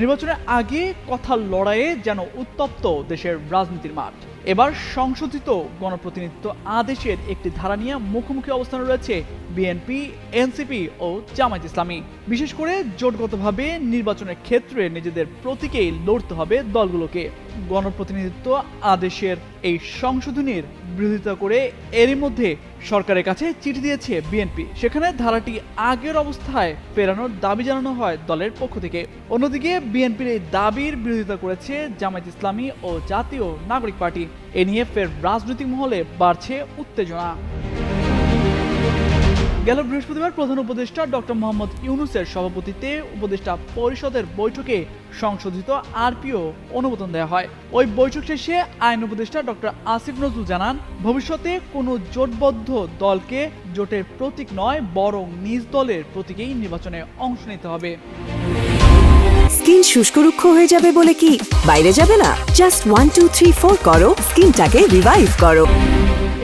নির্বাচনের আগে কথার লড়াইয়ে যেন উত্তপ্ত দেশের রাজনীতির মাঠ। এবার সংশোধিত গণপ্রতিনিধিত্ব আদেশের একটি ধারা নিয়ে মুখোমুখি অবস্থানে রয়েছে বিএনপি, এনসিপি ও জামায়াত ইসলামী। বিশেষ করে জোটগতভাবে নির্বাচনের ক্ষেত্রে নিজেদের প্রতীকেই লড়তে হবে দলগুলোকে। গণপ্রতিনিধিত্ব আদেশের এই সংশোধনীর বিরোধিতা করে এরই মধ্যে সরকারের কাছে চিঠি দিয়েছে বিএনপি। সেখানে ধারাটি আগের অবস্থায় ফেরানোর দাবি জানানো হয় দলের পক্ষ থেকে। অন্যদিকে বিএনপির এই দাবির বিরোধিতা করেছে জামায়াত ইসলামী ও জাতীয় নাগরিক পার্টি। এ নিয়ে ফের রাজনৈতিক মহলে বাড়ছে উত্তেজনা। গেল বৃহস্পতিবার প্রধান উপদেষ্টা ডক্টর মোহাম্মদ ইউনুসের সভাপতিত্বে উপদেষ্টা পরিষদের বৈঠকে সংশোধিত আরপিও অনুমোদন দেওয়া হয়। ওই বৈঠক শেষে আইন উপদেষ্টা ডক্টর আসিফ নজরুল জানান, ভবিষ্যতে কোনো জোটবদ্ধ দলকে জোটের প্রতীক নয়, বরং নিজ দলের প্রতীকেই নির্বাচনে অংশ নিতে হবে। স্কিন শুষ্ক রুক্ষ হয়ে যাবে বলে কি? বাইরে যাবে না? Just one two three four করো। স্কিনটাকে রিভাইভ করো।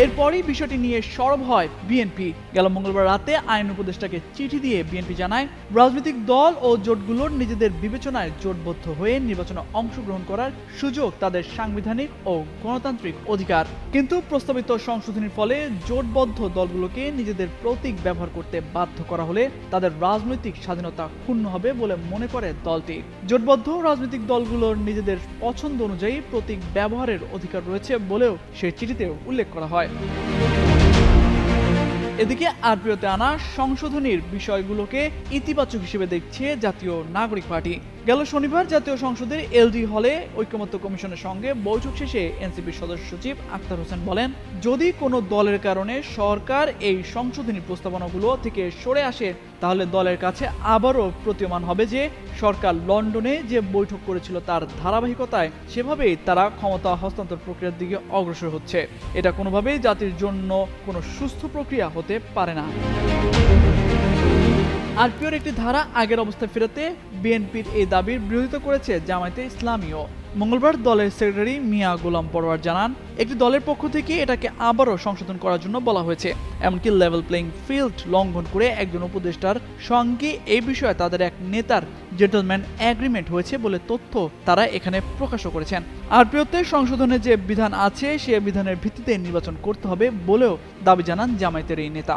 এরপরই বিষয়টি নিয়ে সরব হয় বিএনপি গেল মঙ্গলবার রাতে আইন উপদেষ্টাকে চিঠি দিয়ে বিএনপি জানায়, রাজনৈতিক দল ও জোটগুলোর নিজেদের বিবেচনায় জোটবদ্ধ হয়ে নির্বাচনে অংশগ্রহণ করার সুযোগ তাদের সাংবিধানিক ও গণতান্ত্রিক অধিকার। কিন্তু প্রস্তাবিত সংশোধনীর ফলে জোটবদ্ধ দলগুলোকে নিজেদের প্রতীক ব্যবহার করতে বাধ্য করা হলে তাদের রাজনৈতিক স্বাধীনতা ক্ষুণ্ণ হবে বলে মনে করে দলটি। জোটবদ্ধ রাজনৈতিক দলগুলোর নিজেদের পছন্দ অনুযায়ী প্রতীক ব্যবহারের অধিকার রয়েছে বলেও সেই চিঠিতে উল্লেখ করা হয়। এদিকে আরপিওতে আনা সংশোধনীর বিষয়গুলোকে ইতিবাচক হিসেবে দেখছে জাতীয় নাগরিক পার্টি। গেল শনিবার জাতীয় সংসদের এলডি হলে ঐক্যমত্য কমিশনের সঙ্গে বৈঠক শেষে এনসিপির সদস্য সচিব আক্তার হোসেন বলেন, যদি কোনো দলের কারণে সরকার এই সংশোধনী প্রস্তাবনাগুলো থেকে সরে আসে, তাহলে দলের কাছে আবারও প্রতীয়মান হবে যে সরকার লন্ডনে যে বৈঠক করেছিল তার ধারাবাহিকতায়, সেভাবেই তারা ক্ষমতা হস্তান্তর প্রক্রিয়ার দিকে অগ্রসর হচ্ছে। এটা কোনোভাবেই জাতির জন্য কোনো সুস্থ প্রক্রিয়া হতে পারে না। আরপিওর একটি ধারা আগের অবস্থায় ফেরাতে বিএনপির এই দাবির বিরোধিতা করেছে জামায়াতে ইসলামীও। মঙ্গলবার দলের সেক্রেটারি মিয়া গোলাম পরোয়ার জানান, একটি দলের পক্ষ থেকে এটাকে আবারও সংশোধন করার জন্য বলা হয়েছে। এমনকি লেভেল প্লেইং ফিল্ড লঙ্ঘন করে একজন উপদেষ্টার সঙ্গে এই বিষয়ে তাদের এক নেতার জেন্টলম্যান এগ্রিমেন্ট হয়েছে বলে তথ্য তারা এখানে প্রকাশও করেছেন। আরপিওতে সংশোধনের যে বিধান আছে, সে বিধানের ভিত্তিতে নির্বাচন করতে হবে বলেও দাবি জানান জামায়াতের এই নেতা।